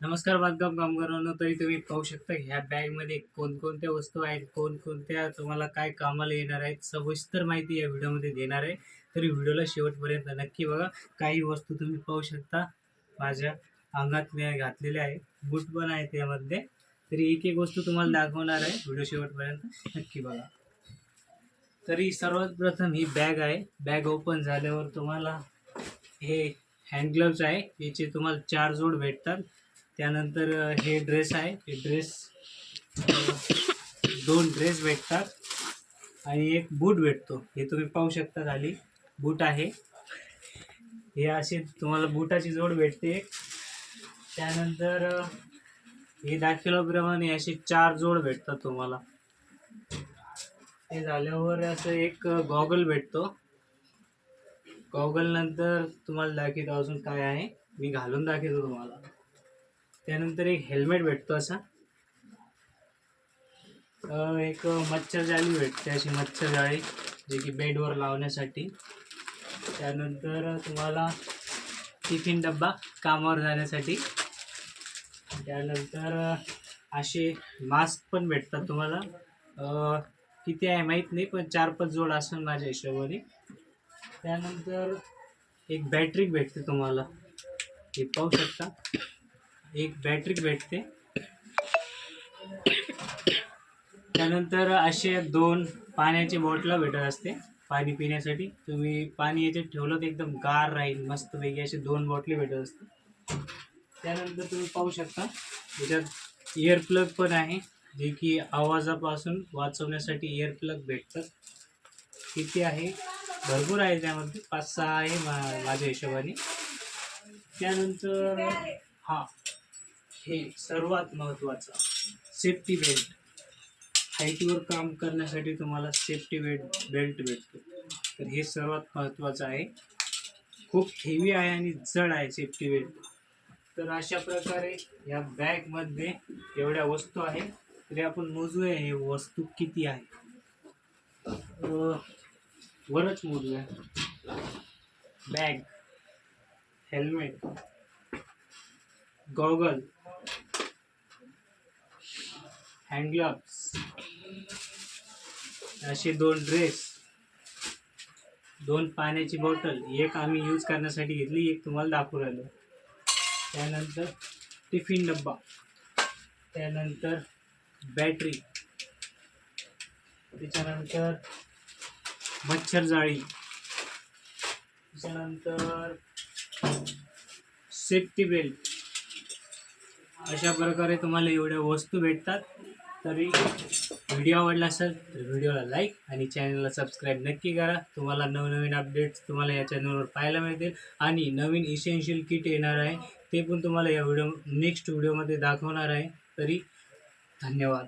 नमस्कार बांधकाम कामगारांनो. तरी तुम्ही पाहू शकता ह्या बॅगमध्ये कोणकोणत्या वस्तू आहेत कोणकोणत्या तुम्हाला काय कामाला येणार आहेत सविस्तर माहिती या व्हिडिओमध्ये देणार आहे. तरी व्हिडिओला शेवटपर्यंत नक्की बघा. काही वस्तू तुम्ही पाहू शकता. माझ्या अंगात मी घातलेल्या आहे बूट पण आहेत त्यामध्ये तरी एक एक वस्तू तुम्हाला दाखवणार आहे. व्हिडिओ शेवटपर्यंत नक्की बघा. तरी सर्वात प्रथम ही बॅग आहे. बॅग ओपन झाल्यावर तुम्हाला हे हँड ग्लव्ज आहे. याचे तुम्हाला चार जोड भेटतात. त्यानंतर हे ड्रेस आहे. हे ड्रेस दोन ड्रेस भेटतात आणि एक बूट भेटतो. हे तुम्ही पाहू शकता खाली. बूट आहे. हे असे तुम्हाला बुटाची जोड भेटते. त्यानंतर हे दाखवल्याप्रमाणे असे चार जोड भेटतात तुम्हाला. ते झाल्यावर असं एक गॉगल भेटतो. गॉगल नंतर तुम्हाला दाखवतो अजून काय आहे. मी घालून दाखवतो तुम्हाला. त्यानंतर एक हेल्मेट भेटतो असा. एक मच्छर जाळी भेटते अशी मच्छर जाळी जे की बेडवर लावण्यासाठी. त्यानंतर तुम्हाला टिफिन डब्बा कामावर जाण्यासाठी. त्यानंतर असे मास्क पण भेटतात तुम्हाला. किती आहे माहीत नाही पण चार पाच जोड असेल माझ्या हिशोबाने. त्यानंतर एक बॅटरी भेटते तुम्हाला. हे पाहू शकता. एक बॅटरी भेटते. त्यानंतर असे दोन पाण्याची बॉटलं भेटत असते पाणी पिण्यासाठी. तुम्ही पाणी याच्यात ठेवलं तर एकदम गार राहील मस्तपैकी असे दोन बॉटली भेटत असते. त्यानंतर तुम्ही पाहू शकता याच्यात इयर प्लग पण आहे जे की आवाजापासून वाचवण्यासाठी इयर प्लग भेटतात. किती आहे? भरपूर आहे त्यामध्ये पाच सहा आहे मा माझ्या हिशोबाने. त्यानंतर हा. हे सर्वात महत्त्वाचं. सेफ्टी बेल्ट हाईटवर काम करण्यासाठी तुम्हाला सेफ्टी बेल्ट बेल्ट भेटतो. तर हे सर्वात महत्त्वाचं आहे. खूप हेवी आहे आणि जड आहे सेफ्टी बेल्ट तर अशा प्रकारे या बॅगमध्ये एवढ्या वस्तू आहे. तरी आपण मोजूया हे वस्तू किती आहे. वरच मोजूया. Bag helmet goggle hand gloves असे दोन ड्रेस दोन पाण्याची बॉटल एक आम्ही यूज करण्यासाठी घेतली एक तुम्हाला दाखवून राहिलो. त्यानंतर टिफिन डब्बा त्यानंतर बॅटरी त्याच्यानंतर मच्छर जाळी त्याच्यानंतर सेफ्टी बेल्ट अशा प्रकारे तुम्हाला एवढ्या वस्तू भेटतात. तरी व्हिडिओ आवडला असेल तर व्हिडिओला लाईक आणि चॅनलला सबस्क्राईब नक्की करा. तुम्हाला नवनवीन अपडेट्स तुम्हाला या चॅनलवर पाहायला मिळतील. आणि नवीन इसेन्शियल किट येणार आहे. ते पण तुम्हाला या व्हिडिओ नेक्स्ट व्हिडिओमध्ये दाखवणार आहे. तरी धन्यवाद.